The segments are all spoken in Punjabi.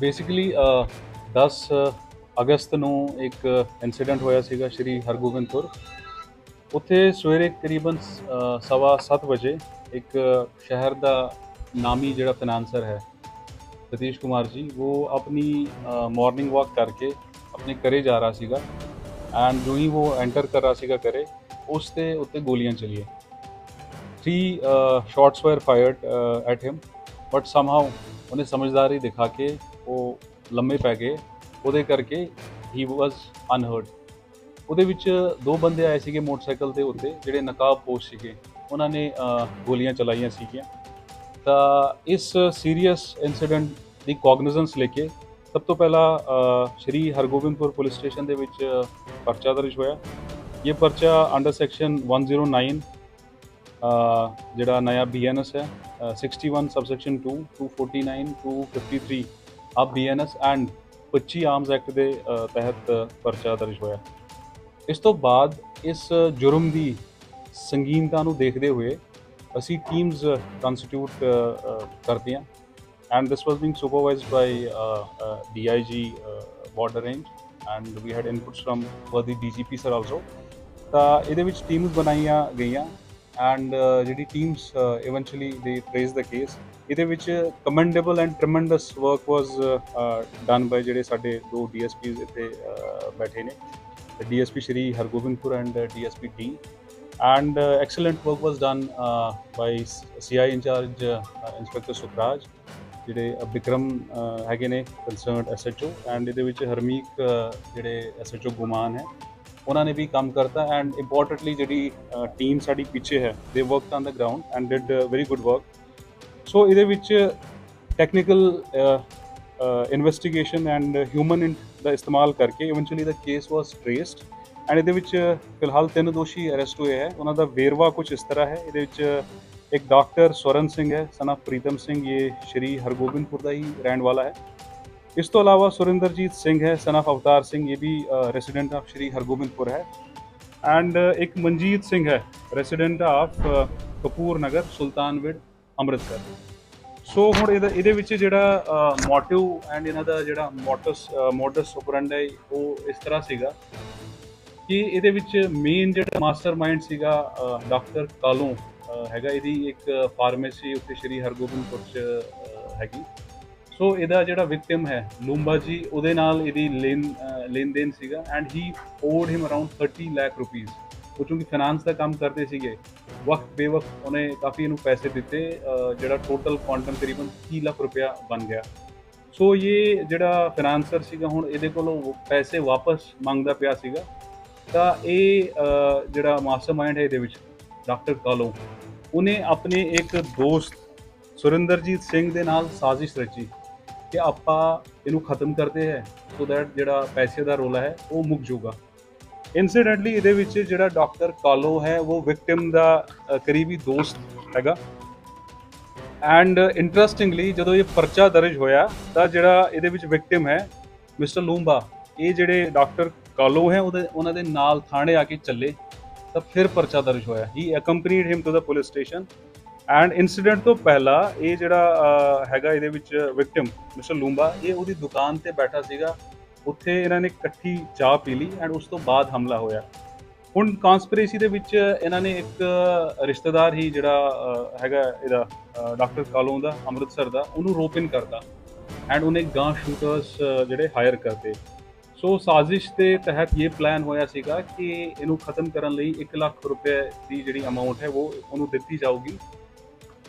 ਬੇਸਿਕਲੀ uh, 10 ਅਗਸਤ ਨੂੰ ਇੱਕ ਇਨਸੀਡੈਂਟ ਹੋਇਆ ਸੀਗਾ ਸ਼੍ਰੀ ਹਰਗੋਬਿੰਦਪੁਰ। ਉੱਥੇ ਸਵੇਰੇ ਕਰੀਬਨ ਅ, ਸਵਾ 7 ਵਜੇ ਇੱਕ ਸ਼ਹਿਰ ਦਾ ਨਾਮੀ ਜਿਹੜਾ ਫਾਈਨਾਂਸਰ ਹੈ ਸਤੀਸ਼ ਕੁਮਾਰ ਜੀ ਉਹ ਆਪਣੀ ਮਾਰਨਿੰਗ ਵਾਕ ਕਰਕੇ ਆਪਣੇ ਘਰੇ ਜਾ ਰਿਹਾ ਸੀਗਾ ਐਂਡ ਜੋ ਹੀ ਉਹ ਐਂਟਰ ਕਰ ਰਿਹਾ ਸੀਗਾ ਘਰੇ ਉਸ ਤੇ ਉੱਤੇ ਗੋਲੀਆਂ ਚਲੀਆਂ। Three shots were fired at him but somehow ਉਹਨੇ ਸਮਝਦਾਰੀ ਦਿਖਾ ਕੇ ਉਹ ਲੰਮੇ ਪੈ ਗਏ। ਉਹਦੇ ਕਰਕੇ ਹੀ ਵਾਸ ਅਨਹਰਡ ਉਹਦੇ ਵਿੱਚ ਦੋ ਬੰਦੇ ਆਏ ਸੀਗੇ ਮੋਟਰਸਾਈਕਲ ਦੇ ਉੱਤੇ ਜਿਹੜੇ ਨਕਾਬਪੋਸ਼ ਸੀਗੇ। ਉਹਨਾਂ ਨੇ ਗੋਲੀਆਂ ਚਲਾਈਆਂ ਸੀਗੀਆਂ। ਤਾਂ ਇਸ ਸੀਰੀਅਸ ਇਨਸੀਡੈਂਟ ਦੀ ਕੋਗਨੀਜ਼ੈਂਸ ਲੈ ਕੇ ਸਭ ਤੋਂ ਪਹਿਲਾਂ ਸ਼੍ਰੀ ਹਰਗੋਬਿੰਦਪੁਰ ਪੁਲਿਸ ਸਟੇਸ਼ਨ ਦੇ ਵਿੱਚ ਪਰਚਾ ਦਰਜ ਹੋਇਆ। ਇਹ ਪਰਚਾ ਅੰਡਰ ਸੈਕਸ਼ਨ 109 ਅ, ਜਿਹੜਾ ਨया ਬੀਐਨਐਸ ਹੈ ਅ, 61 ਸਬਸੈਕਸ਼ਨ 2 249 253 ਆਪ ਬੀਐਨਐਸ ਐਂਡ 25 ਆਰਮਸ ਐਕਟ ਦੇ ਤਹਿਤ ਪਰਚਾ ਦਰਜ ਹੋਇਆ। ਇਸ ਤੋਂ ਬਾਅਦ ਇਸ ਜੁਰਮ ਦੀ ਸੰਗੀਨਤਾ ਨੂੰ ਦੇਖਦੇ ਹੋਏ ਅਸੀਂ ਟੀਮਸ ਕੰਸਟੀਟਿਊਟ ਕਰਦੇ ਹਾਂ। And this was being supervised by DIG border range and we had inputs from the DGP sir also ਤਾਂ ਇਹਦੇ ਵਿੱਚ ਟੀਮਸ ਬਣਾਈਆਂ ਗਈਆਂ। ਐਂਡ uh, ਜਿਹੜੀ teams eventually they trace the case ਇਹਦੇ ਵਿੱਚ commendable and tremendous work was done by ਜਿਹੜੇ ਸਾਡੇ ਦੋ ਡੀਐਸਪੀਜ਼ ਇੱਥੇ uh, ਬੈਠੇ ਨੇ। DSP Sri Hargobindpur and DSP D and uh, excellent work was done uh, by CI in charge uh, Inspector Sukraj ਜਿਹੜੇ ਅ, ਵਿਕਰਮ ਅ, ਹੈਗੇ ਨੇ ਕੰਸਰਨਡ ਐਸਐਚਓ ਐਂਡ ਇਹਦੇ ਵਿੱਚ ਹਰਮੀਕ ਅ, uh, ਜਿਹੜੇ ਐਸਐਚਓ ਗੁਮਾਨ ਹੈ। ਉਹਨਾਂ ਨੇ ਵੀ ਕੰਮ ਕਰਤਾ ਐਂਡ ਇੰਪੋਰਟੈਂਟਲੀ ਜਿਹੜੀ ਟੀਮ ਸਾਡੀ ਪਿੱਛੇ ਹੈ they worked on the ground and did very good work so ਇਹਦੇ ਵਿੱਚ ਟੈਕਨੀਕਲ ਇਨਵੈਸਟੀਗੇਸ਼ਨ ਐਂਡ ਹਿਊਮਨ ਦਾ ਇਸਤੇਮਾਲ ਕਰਕੇ eventually the case was traced and ਇਹਦੇ ਵਿੱਚ ਫਿਲਹਾਲ ਤਿੰਨ ਦੋਸ਼ੀ ਅਰੈਸਟ ਹੋਏ ਹੈ। ਉਹਨਾਂ ਦਾ ਵੇਰਵਾ ਕੁਝ ਇਸ ਤਰ੍ਹਾਂ ਹੈ। ਇਹਦੇ ਵਿੱਚ ਇੱਕ ਡਾਕਟਰ ਸਵਰਨ ਸਿੰਘ ਹੈ ਸਨ ਆਫ ਪ੍ਰੀਤਮ ਸਿੰਘ, ਇਹ ਸ਼੍ਰੀ ਹਰਗੋਬਿੰਦਪੁਰ ਦਾ ਹੀ ਰਹਿਣ ਵਾਲਾ ਹੈ। ਇਸ ਤੋਂ ਇਲਾਵਾ ਸੁਰਿੰਦਰਜੀਤ ਸਿੰਘ ਹੈ, ਸਨ ਆਫ ਅਵਤਾਰ ਸਿੰਘ, ਇਹ ਵੀ ਰੈਜ਼ੀਡੈਂਟ ਆਫ ਸ਼੍ਰੀ ਹਰਗੋਬਿੰਦਪੁਰ ਹੈ। ਐਂਡ ਇੱਕ ਮਨਜੀਤ ਸਿੰਘ ਹੈ resident of Kapoor Nagar, Sultanwind, Amritsar. So ਹੁਣ ਇਹਦਾ, ਇਹਦੇ ਵਿੱਚ ਜਿਹੜਾ ਮੋਟਿਵ ਐਂਡ ਇਹਨਾਂ ਦਾ ਜਿਹੜਾ ਮੋਟਸ ਮੋਡਸ ਹੈ ਉਹ ਇਸ ਤਰ੍ਹਾਂ ਸੀਗਾ ਕਿ ਇਹਦੇ ਵਿੱਚ ਮੇਨ ਜਿਹੜਾ ਮਾਸਟਰਮਾਈਂਡ ਸੀਗਾ ਡਾਕਟਰ ਕਾਲੋਂ ਹੈਗਾ। ਇਹਦੀ ਇੱਕ ਫਾਰਮੇਸੀ ਉੱਤੇ ਸ਼੍ਰੀ ਹਰਗੋਬਿੰਦਪੁਰ ਚ ਹੈਗੀ। ਸੋ ਇਹਦਾ ਜਿਹੜਾ ਵਿਕਟਿਮ ਹੈ ਲੂੰਬਾ ਜੀ ਉਹਦੇ ਨਾਲ ਇਹਦੀ ਲੈਣ ਲੈਣ ਦੇਣ ਸੀਗਾ and he owed him around 30 lakh rupees ਉਹ ਚੂੰਕਿ ਫਾਈਨਾਂਸ ਦਾ ਕੰਮ ਕਰਦੇ ਸੀਗੇ ਵਕਤ ਬੇਵਕਤ ਉਹਨੇ ਕਾਫੀ ਇਹਨੂੰ ਪੈਸੇ ਦਿੱਤੇ ਜਿਹੜਾ ਟੋਟਲ ਕੁਆਂਟਮ ਤਕਰੀਬਨ 30 ਲੱਖ ਰੁਪਇਆ ਬਣ ਗਿਆ। ਸੋ ਇਹ ਜਿਹੜਾ ਫਾਈਨਾਂਸਰ ਸੀਗਾ ਹੁਣ ਇਹਦੇ ਕੋਲੋਂ ਪੈਸੇ ਵਾਪਸ ਮੰਗਦਾ ਪਿਆ ਸੀਗਾ। ਤਾਂ ਇਹ ਅ, ਜਿਹੜਾ ਮਾਸਟਰਮਾਈਂਡ ਹੈ ਇਹਦੇ ਵਿੱਚ ਡਾਕਟਰ ਕਾਲੋ ਉਹਨੇ ਆਪਣੇ ਇੱਕ ਦੋਸਤ ਸੁਰਿੰਦਰਜੀਤ ਸਿੰਘ ਦੇ ਨਾਲ ਸਾਜ਼ਿਸ਼ ਰਚੀ। ਕਿ ਆਪਾਂ ਇਹਨੂੰ ਖਤਮ ਕਰਦੇ ਹੈ ਸੋ ਦੈਟ ਜਿਹੜਾ ਪੈਸੇ ਦਾ ਰੋਲਾ ਹੈ, ਉਹ ਮੁੱਕ ਜਾਊਗਾ। ਇਨਸੀਡੈਂਟਲੀ ਇਹਦੇ ਵਿੱਚ ਜਿਹੜਾ ਡਾਕਟਰ ਕਾਲੋ ਹੈ, ਉਹ ਵਿਕਟਿਮ ਦਾ ਕਰੀਬੀ ਦੋਸਤ ਹੈਗਾ। ਐਂਡ ਇੰਟਰਸਟਿੰਗਲੀ ਜਦੋਂ ਇਹ ਪਰਚਾ ਦਰਜ ਹੋਇਆ, ਤਾਂ ਜਿਹੜਾ ਇਹਦੇ ਵਿੱਚ ਵਿਕਟਿਮ ਹੈ, ਮਿਸਟਰ ਲੂੰਬਾ, ਇਹ ਜਿਹੜੇ ਡਾਕਟਰ ਕਾਲੋ ਹੈ, ਉਹਦੇ, ਉਹਨਾਂ ਦੇ ਨਾਲ ਥਾਣੇ ਆ ਕੇ ਚੱਲੇ, ਤਾਂ ਫਿਰ ਪਰਚਾ ਦਰਜ ਹੋਇਆ। He accompanied him to the police station and incident ਤੋਂ ਪਹਿਲਾਂ ਇਹ ਜਿਹੜਾ ਹੈਗਾ ਇਹਦੇ ਵਿੱਚ ਵਿਕਟਿਮ ਮਿਸਟਰ ਲੂੰਬਾ ਇਹ ਉਹਦੀ ਦੁਕਾਨ ਤੇ ਬੈਠਾ ਸੀਗਾ। ਉੱਥੇ ਇਹਨਾਂ ਨੇ ਇਕੱਠੀ ਚਾਹ ਪੀ ਲਈ ਐਂਡ ਉਸ ਤੋਂ ਬਾਅਦ ਹਮਲਾ ਹੋਇਆ। ਹੁਣ ਕਨਸਪੀਰੇਸੀ ਦੇ ਵਿੱਚ ਇਹਨਾਂ ਨੇ ਇੱਕ ਰਿਸ਼ਤੇਦਾਰ ਹੀ ਜਿਹੜਾ ਹੈਗਾ ਇਹਦਾ ਡਾਕਟਰ ਕਾਲੋਂ ਦਾ, ਅੰਮ੍ਰਿਤਸਰ ਦਾ, ਉਹਨੂੰ ਰੋਪ ਇਨ ਕਰਤਾ। ਐਂਡ ਉਹਨੇ ਗਾਂ ਸ਼ੂਟਰਸ ਜਿਹੜੇ ਹਾਇਰ ਕਰਤੇ। ਸੋ ਸਾਜ਼ਿਸ਼ ਦੇ ਤਹਿਤ ਇਹ ਪਲਾਨ ਹੋਇਆ ਸੀਗਾ ਕਿ ਇਹਨੂੰ ਖਤਮ ਕਰਨ ਲਈ 1 ਲੱਖ ਰੁਪਏ ਦੀ ਜਿਹੜੀ ਅਮਾਉਂਟ ਹੈ, ਉਹ ਉਹਨੂੰ ਦਿੱਤੀ ਜਾਊਗੀ।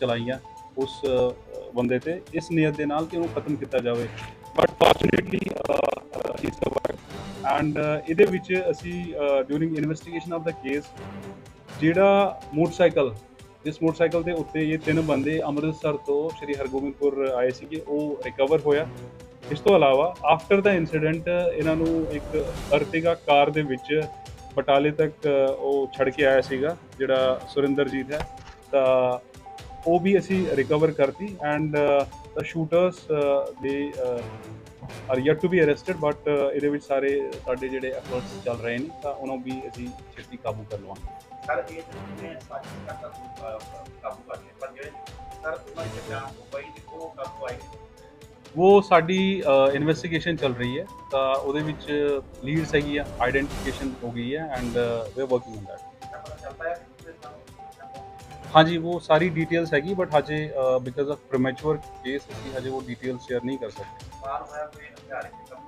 ਚਲਾਈਆਂ ਉਸ ਬੰਦੇ ਤੇ ਇਸ ਨੀਅਤ ਦੇ ਨਾਲ ਕਿ ਉਹਨੂੰ ਖਤਮ ਕੀਤਾ ਜਾਵੇ। But fortunately he survive and ਇਹਦੇ ਵਿੱਚ ਅਸੀਂ during investigation of the case ਜਿਹੜਾ ਮੋਟਰਸਾਈਕਲ ਜਿਸ ਮੋਟਰਸਾਈਕਲ ਦੇ ਉੱਤੇ ਇਹ ਤਿੰਨ ਬੰਦੇ ਅੰਮ੍ਰਿਤਸਰ ਤੋਂ ਸ਼੍ਰੀ ਹਰਗੋਬਿੰਦਪੁਰ ਆਏ ਸੀਗੇ ਉਹ ਰਿਕਵਰ ਹੋਇਆ। ਇਸ ਤੋਂ ਇਲਾਵਾ ਆਫਟਰ ਦਾ ਇਨਸੀਡੈਂਟ ਇਹਨਾਂ ਨੂੰ ਇੱਕ ਅਰਟਿਗਾ ਕਾਰ ਦੇ ਵਿੱਚ ਬਟਾਲੇ ਤੱਕ ਉਹ ਛੱਡ ਕੇ ਆਇਆ ਸੀਗਾ ਜਿਹੜਾ ਸੁਰਿੰਦਰਜੀਤ ਹੈ। ਤਾਂ ਉਹ ਵੀ ਅਸੀਂ ਰਿਕਵਰ ਕਰਤੀ and they uh, are yet to be arrested but uh, ਇਹਦੇ ਵਿੱਚ ਸਾਰੇ ਸਾਡੇ ਜਿਹੜੇ ਐਫਰਟਸ ਚੱਲ ਰਹੇ ਨੇ ਤਾਂ ਉਹਨਾਂ ਨੂੰ ਵੀ ਅਸੀਂ ਛੇਤੀ ਕਾਬੂ ਕਰ ਲਵਾਂਗੇ। ਸਰ ਇਹ ਜਿਹੜੇ ਸਾਥੀ ਦਾ ਕਾਬੂ ਕਾਬੂ ਕਰ ਲਿਆ ਪਰ ਜਿਹੜੇ ਸਰ ਉਹਨਾਂ ਦੇ ਬਿਆਨ ਮੁੰਬਈ ਦੇ ਉਹ ਕਾਬੂ ਆਏ ਉਹ ਸਾਡੀ ਇਨਵੈਸਟੀਗੇਸ਼ਨ ਚੱਲ ਰਹੀ ਹੈ ਤਾਂ ਉਹਦੇ ਵਿੱਚ ਲੀਡਸ ਹੈਗੀ ਆ ਆਈਡੈਂਟੀਫਿਕੇਸ਼ਨ ਹੋ ਗਈ ਹੈ and we are working on that ਹਾਂਜੀ ਉਹ ਸਾਰੀ ਡਿਟੇਲਸ ਹੈਗੀ ਬਟ ਹਜੇ ਬਿਕਾਜ਼ ਆਫ ਪ੍ਰੀਮੈਚੁਰ ਕੇਸ ਅਸੀਂ ਹਜੇ ਉਹ ਡਿਟੇਲਸ ਸ਼ੇਅਰ ਨਹੀਂ ਕਰ ਸਕਦੇ। ਬਾਹਰ ਹੋਇਆ ਕੋਈ ਹਥਿਆਰ ਹੈ ਕੰਮ?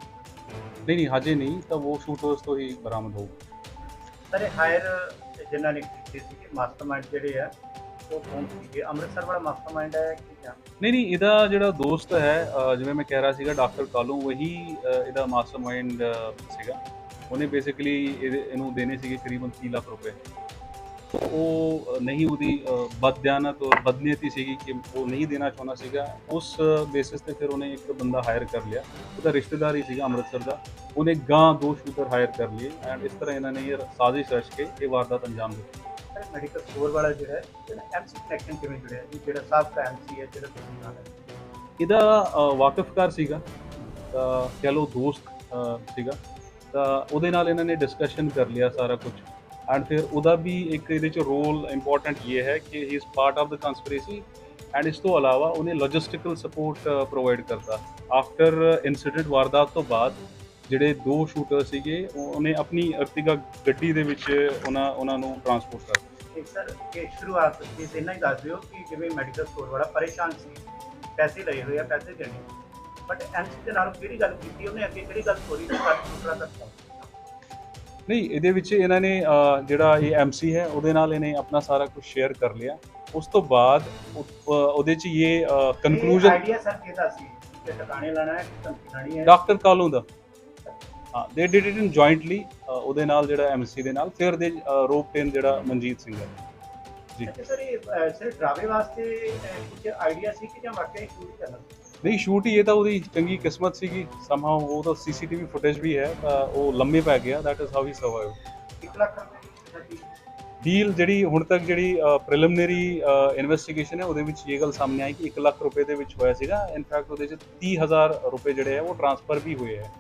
ਨਹੀਂ ਨਹੀਂ ਹਜੇ ਨਹੀਂ ਤਾਂ ਉਹ ਸ਼ੂਟਰਸ ਤੋਂ ਹੀ ਬਰਾਮਦ ਹੋਊ ਸਰ ਹਾਇਰ ਜਿਨ੍ਹਾਂ ਨੇ ਕੀਤੀ ਸੀ ਕਿ ਮਾਸਟਰਮਾਈਂਡ ਜਿਹੜੇ ਆ ਉਹ ਕੌਣ ਸੀਗੇ? ਅੰਮ੍ਰਿਤਸਰ ਵਾਲਾ ਮਾਸਟਰਮਾਈਂਡ ਹੈ ਕਿ ਕਿਆ ਨਹੀਂ ਨਹੀਂ ਇਹਦਾ ਜਿਹੜਾ ਦੋਸਤ ਹੈ ਅ, ਜਿਵੇਂ ਮੈਂ ਕਹਿ ਰਿਹਾ ਸੀਗਾ ਡਾਕਟਰ ਕਾਲੂ ਅ, ਇਹਦਾ ਮਾਸਟਰਮਾਈਂਡ ਸੀਗਾ। ਉਹਨੇ ਬੇਸਿਕਲੀ ਇਹਨੂੰ ਦੇਣੇ ਸੀਗੇ ਕਰੀਬਨ 30 ਲੱਖ ਰੁਪਏ। ਉਹ ਨਹੀਂ ਉਹਦੀ ਅ, ਬਦਦਿਆਨਤ ਔਰ ਬਦਨੀਅਤੀ ਸੀਗੀ ਕਿ ਉਹ ਨਹੀਂ ਦੇਣਾ ਚਾਹੁੰਦਾ ਸੀਗਾ। ਉਸ ਬੇਸਿਸ ਤੇ ਫਿਰ ਉਹਨੇ ਇੱਕ ਬੰਦਾ ਹਾਇਰ ਕਰ ਲਿਆ। ਉਹਦਾ ਰਿਸ਼ਤੇਦਾਰ ਹੀ ਸੀਗਾ ਅੰਮ੍ਰਿਤਸਰ ਦਾ। ਉਹਨੇ ਗਾਂ ਦੋ ਸ਼ੂਟਰ ਹਾਇਰ ਕਰ ਲਏ ਐਂਡ ਇਸ ਤਰ੍ਹਾਂ ਇਹਨਾਂ ਨੇ ਇਹ ਸਾਜ਼ਿਸ਼ ਰਚ ਕੇ ਇਹ ਵਾਰਦਾਤ ਅੰਜਾਮ ਦਿੱਤੀ। ਮੈਡੀਕਲ ਸਟੋਰ ਵਾਲਾ ਜਿਹੜਾ ਹੈ ਜਿਹੜਾ ਐਮਸੀ ਕਨੈਕਸ਼ਨ ਕਿਵੇਂ ਜੁੜਿਆ ਜਿਹੜਾ ਸਾਬਕਾ ਐਮਸੀ ਹੈ ਜਿਹੜਾ ਤੁਸੀਂ ਨਾਲ ਹੈ? ਇਹਦਾ ਵਾਕਿਫਕਾਰ ਸੀਗਾ। ਤਾਂ ਕਹਿ ਲਓ ਦੋਸਤ ਸੀਗਾ। ਤਾਂ ਉਹਦੇ ਨਾਲ ਇਹਨਾਂ ਨੇ ਡਿਸਕਸ਼ਨ ਕਰ ਲਿਆ ਸਾਰਾ ਕੁਝ ਐਂਡ ਫਿਰ ਉਹਦਾ ਵੀ ਇੱਕ ਇਹਦੇ ਚ ਰੋਲ ਇੰਪੋਰਟੈਂਟ ਇਹ ਹੈ ਕਿ he is part of the conspiracy and ਇਸ ਤੋਂ ਇਲਾਵਾ ਉਹਨੇ ਲੌਜਿਸਟਿਕਲ ਸਪੋਰਟ ਪ੍ਰੋਵਾਈਡ ਕਰਤਾ। ਆਫਟਰ ਇਨਸੀਡੈਂਟ ਵਾਰਦਾਤ ਤੋਂ ਬਾਅਦ ਜਿਹੜੇ ਦੋ ਸ਼ੂਟਰ ਸੀਗੇ ਉਹਨੇ ਆਪਣੀ ਅਰਤਿਗਾ ਗੱਡੀ ਦੇ ਵਿੱਚ ਉਹਨਾਂ ਉਹਨਾਂ ਨੂੰ ਟਰਾਂਸਪੋਰਟ ਕਰ ਸਰ, ਇਹ ਸ਼ੁਰੂਆਤ ਤੁਸੀਂ ਇੰਨਾ ਹੀ ਦੱਸ ਦਿਓ ਕਿ ਜਿਵੇਂ ਮੈਡੀਕਲ ਸਟੋਰ ਵਾਲਾ ਪਰੇਸ਼ਾਨ ਸੀ, ਪੈਸੇ ਲਏ ਹੋਏ ਆ, ਪੈਸੇ ਦੇਣੇ। ਬਟ ਐਮਸੀ ਦੇ ਨਾਲ ਕਿਹੜੀ ਗੱਲ ਕੀਤੀ? ਉਹਨੇ ਅੱਗੇ ਕਿਹੜੀ ਗੱਲ ਥੋੜੀ ਜਿਹੀ ਸਾਡੇ ਦੂਸਰਾ ਤੱਕ ਨਹੀਂ ਇਹਦੇ ਵਿੱਚ ਇਹਨਾਂ ਨੇ ਜਿਹੜਾ ਇਹ ਐਮਸੀ ਹੈ ਉਹਦੇ ਨਾਲ ਇਹਨੇ ਆਪਣਾ ਸਾਰਾ ਕੁਝ ਸ਼ੇਅਰ ਕਰ ਲਿਆ। ਉਸ ਤੋਂ ਬਾਅਦ ਉਹਦੇ ਚ ਇਹ ਕਨਕਲੂਜਨ ਆਈਡੀਆ ਸਰ ਕਿਹਦਾ ਸੀ? ਕਿ ਟਿਕਾਣੇ ਲਾਣਾ ਹੈ ਕਿ ਲਾਣੀ ਹੈ? ਡਾਕਟਰ ਕਾਲੂ ਦਾ। ਹਾਂ they did it in jointly ਉਹਦੇ ਨਾਲ ਜਿਹੜਾ ਐਮਸੀ ਦੇ ਨਾਲ ਫਿਰ ਦੇ ਰੋਪ ਟੇਨ ਜਿਹੜਾ ਮਨਜੀਤ ਸਿੰਘ ਹੈ। ਜੀ। ਸਰ ਇਹ ਸਿਰਫ ਡਰਾਵੇ ਵਾਸਤੇ ਕੁਝ ਆਈਡੀਆ ਸੀ ਕਿ ਜਾਂ ਵਾਕਈ ਸ਼ੂਟ ਕਰਨਾ ਨਹੀਂ ਸ਼ੂਟ ਹੀ ਇਹ ਤਾਂ ਉਹਦੀ ਚੰਗੀ ਕਿਸਮਤ ਸੀਗੀ। ਸਮਹਾਉ ਉਹ ਤਾਂ ਸੀਸੀਟੀਵੀ ਫੁਟੇਜ ਵੀ ਹੈ ਤਾਂ ਉਹ ਲੰਮੇ ਪੈ ਗਿਆ that is how he survive 1 lakh ਰੁਪਏ ਡੀਲ ਜਿਹੜੀ ਹੁਣ ਤੱਕ ਜਿਹੜੀ ਪ੍ਰੀਲਿਮਿਨਰੀ ਇਨਵੈਸਟੀਗੇਸ਼ਨ ਹੈ ਉਹਦੇ ਵਿੱਚ ਇਹ ਗੱਲ ਸਾਹਮਣੇ ਆਈ ਕਿ 1 ਲੱਖ ਰੁਪਏ ਦੇ ਵਿੱਚ ਹੋਇਆ ਸੀਗਾ। ਇਨਫੈਕਟ ਉਹਦੇ ਚ 30000 ਰੁਪਏ ਜਿਹੜੇ ਹੈ ਉਹ ਟ੍ਰਾਂਸਫਰ ਵੀ ਹੋਏ ਹੈ